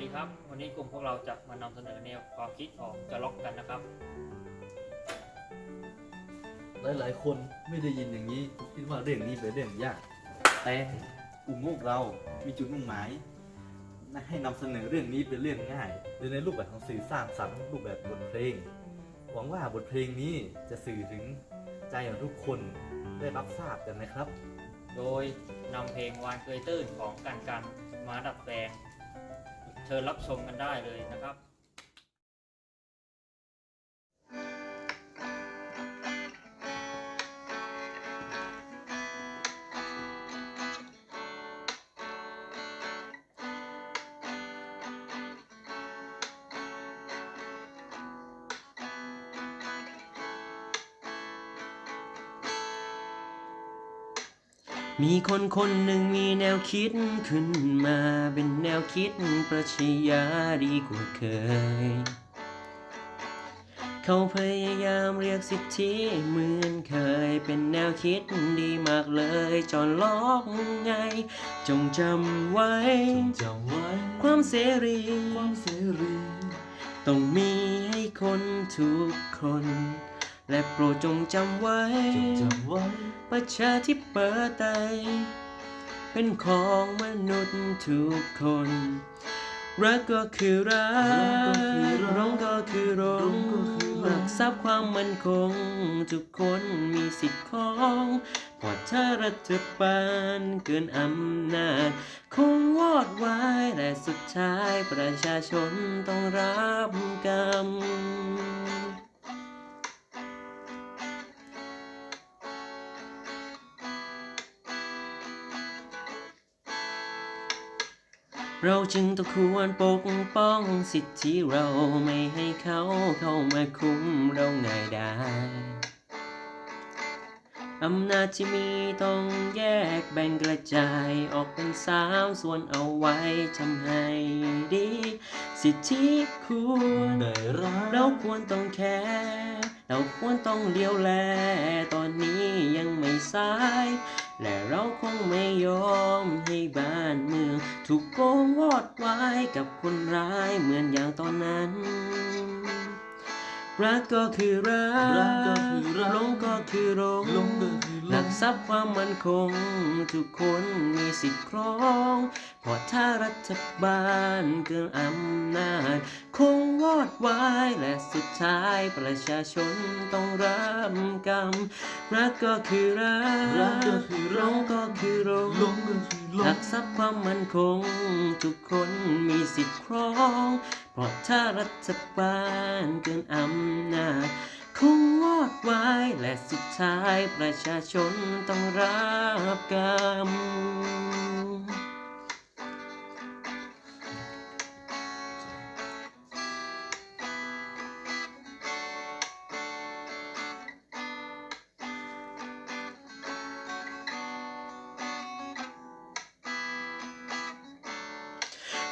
ดีครับ วันนี้กลุ่มพวกเราจะมานำเสนอแนวความคิดของจะล็อกกันนะครับหลายๆคนไม่ได้ยินอย่างนี้คิดว่าเรื่องนี้เป็นเรื่องยาก แต่กลุ่มพวกเรา มีจุดมุ่งหมายให้นำเสนอเรื่องนี้เป็นเรื่องง่ายโดยในรูปแบบของสื่อสร้างสรรค์รูปแบบบทเพลง หวังว่าบทเพลงนี้จะสื่อถึงใจของทุกคนได้รับทราบกันนะครับ โดยนำเพลงวานเกยตื้นของกันกันมาดัดแปลงเชิญรับชมกันได้เลยนะครับมีคนคนหนึ่งมีแนวคิดขึ้นมาเป็นแน วคิดปรัชญาดีกว่าเคย เขาพยายามเรียกสิทธิเหมือนเคย เป็นแนวคิดดีมากเลย จอนล็อกไง จงจำไว้จำไว้ความเสรีความเสรี ต้องมีให้คนทุกคนและโปรดจงจำไว้จงจำไว้ประชาธิปไตย เป็นของมนุษย์ทุกคน รักก็คือรักร้องก็คือร้องหลักทรัพย์ความมั่นคง ทุกคนมีสิทธิ์ของพอถ้ารัฐบาลเกินอำนาจ คงวอดวายและสุดท้ายประชาชนต้องรับกรรม เราจึงต้องควรปกป้องสิทธิเราไม่ให้เขาเข้ามาคุ้มเราง่ายได้อำนาจที่มีต้องแยกแบ่งกระจายออกเป็นสามส่วนเอาไว้ทำให้ดี สิทธิควรเราควรต้องแคร์เราควรต้องเลี้ยวแล ตอนนี้ยังไม่สาย และเราคงไม่ยอมให้บ้านเมือง ถูกโกงวอดวายกับคนร้ายเหมือนอย่างตอนนั้น รักก็คือรัรักก็กคือรักหลงก็คือหลง ทรัพย์ความมั่นคง ทุกคนมีสิทธิ์ครองเพราะถ้ารัฐบาลเกินอำนาจ คงวอดวายและสุดท้ายประชาชนต้องรับกรรม รักก็คือรักรักก็คือรักหลงก็คือหลงลงก็คือลหลังกทรัพย์ความมั่นคง ทุกคนมีสิทธิ์ครอง เพราะถ้ารัฐบาลเกินอำนาจคงวอดวาย และสุดท้ายประชาชนต้องรับกรรม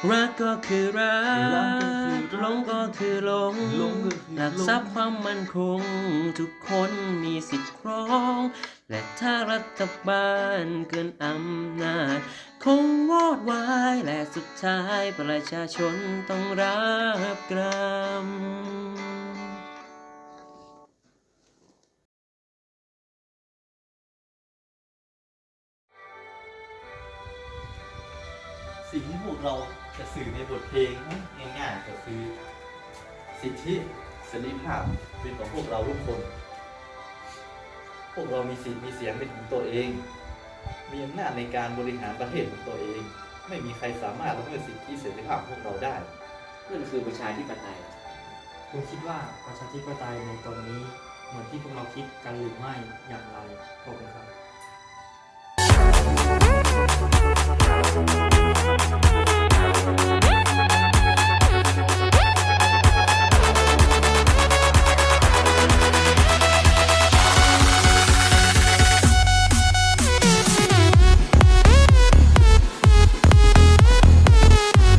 รักก็คือรักรักก็คือรักหลงก็คือหลงหลงก็คือหลักหลงทรัพย์ความมั่นคง ทุกคนมีสิทธิ์ครอง และถ้ารัฐบาลเกินอำนาจ คงวอดวายและสุดท้ายประชาชนต้องรับกรรมสิ่งที่พวกเรา จะสื่อในบทเพลงง่ายๆก็คือ สิทธิเสรีภาพเป็นของพวกเราทุกคน พวกเรามีสิทธิ์มีเสียงเป็นของตัวเอง มีอำนาจในการบริหารประเทศของตัวเอง ไม่มีใครสามารถละเมิดสิทธิเสรีภาพของพวกเราได้นั่นคือประชาธิปไตย คุณคิดว่าประชาธิปไตยในตอนนี้เหมือนที่พวกเราคิดกันหรือไม่อย่างไรขอบคุณครับ